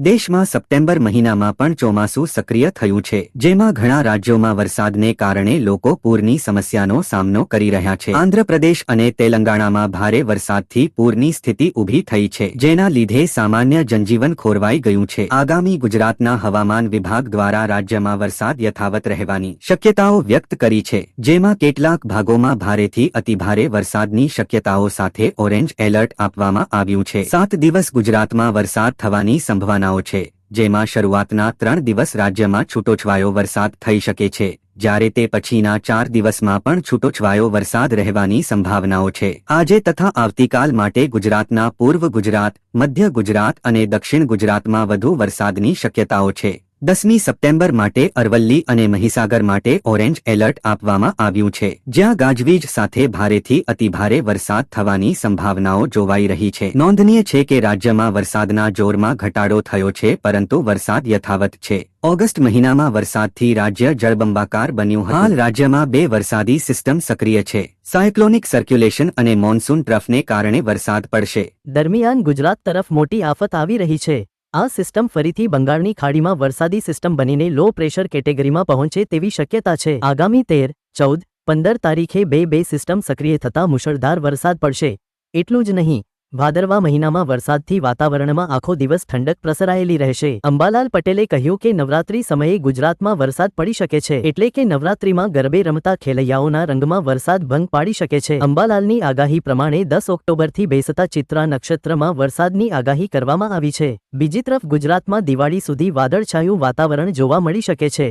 દેશમાં સપ્ટેમ્બર મહિનામાં પણ ચોમાસું સક્રિય થયું છે, જેમાં ઘણા રાજ્યોમાં વરસાદને કારણે લોકો પૂરની સમસ્યાનો સામનો કરી રહ્યા છે. આંધ્રપ્રદેશ અને તેલંગાણામાં ભારે વરસાદથી પૂરની સ્થિતિ ઊભી થઈ છે, જેના લીધે સામાન્ય જનજીવન ખોરવાઈ ગયું છે. આગામી ગુજરાતના હવામાન વિભાગ દ્વારા રાજ્યમાં વરસાદ યથાવત રહેવાની શક્યતાઓ વ્યક્ત કરી છે, જેમાં કેટલાક ભાગોમાં ભારેથી અતિભારે વરસાદની શક્યતાઓ સાથે ઓરેન્જ એલર્ટ આપવામાં આવ્યું છે. સાત દિવસ ગુજરાતમાં વરસાદ થવાની સંભાવનાઓ છે, જેમાં શરૂઆતના ત્રણ દિવસ રાજ્યમાં છૂટોછવાયો વરસાદ થઈ શકે છે, જ્યારે તે પછીના ચાર દિવસમાં પણ છૂટોછવાયો વરસાદ રહેવાની સંભાવનાઓ છે. આજે તથા આવતીકાલ માટે ગુજરાતના પૂર્વ ગુજરાત, મધ્ય ગુજરાત અને દક્ષિણ ગુજરાતમાં વધુ વરસાદની શક્યતાઓ છે. દસમી સપ્ટેમ્બર માટે અરવલ્લી અને મહીસાગર માટે ઓરેન્જ એલર્ટ આપવામાં આવ્યું છે. જ્યાં ગાજવીજ સાથે ભારેથી અતિભારે વરસાદ થવાની સંભાવનાઓ જોવાઈ રહી છે. નોંધનીય છે કે રાજ્યમાં વરસાદના જોરમાં ઘટાડો થયો છે, પરંતુ વરસાદ યથાવત છે. ઓગસ્ટ મહિનામાં વરસાદથી રાજ્ય જળબંબાકાર બન્યું હાલ રાજ્યમાં બે વરસાદી સિસ્ટમ સક્રિય છે. સાયક્લોનિક સર્ક્યુલેશન અને મોન્સૂન ટ્રફને કારણે વરસાદ પડશે. દરમિયાન ગુજરાત તરફ મોટી આફત આવી રહી છે. આ સિસ્ટમ ફરીથી બંગાળની ખાડીમાં વરસાદી સિસ્ટમ બનીને લો પ્રેશર કેટેગરીમાં પહોંચે તેવી શક્યતા છે. આગામી તેર, ચૌદ, પંદર તારીખે બે બે સિસ્ટમ સક્રિય થતા મુશળધાર વરસાદ પડશે. એટલું જ નહીં ભાદરવા મહિનામાં વરસાદથી વાતાવરણમાં આખો દિવસ ઠંડક પ્રસરાયેલી રહેશે. અંબાલાલ પટેલે કહ્યું કે નવરાત્રી સમયે ગુજરાતમાં વરસાદ પડી શકે છે, એટલે કે નવરાત્રીમાં ગરબે રમતા ખેલૈયાઓના રંગમાં વરસાદ ભંગ પાડી શકે છે. અંબાલાલની આગાહી પ્રમાણે દસ ઓક્ટોબરથી બેસતા ચિત્રા નક્ષત્રમાં વરસાદની આગાહી કરવામાં આવી છે. બીજી તરફ ગુજરાતમાં દિવાળી સુધી વાદળછાયું વાતાવરણ જોવા મળી શકે છે.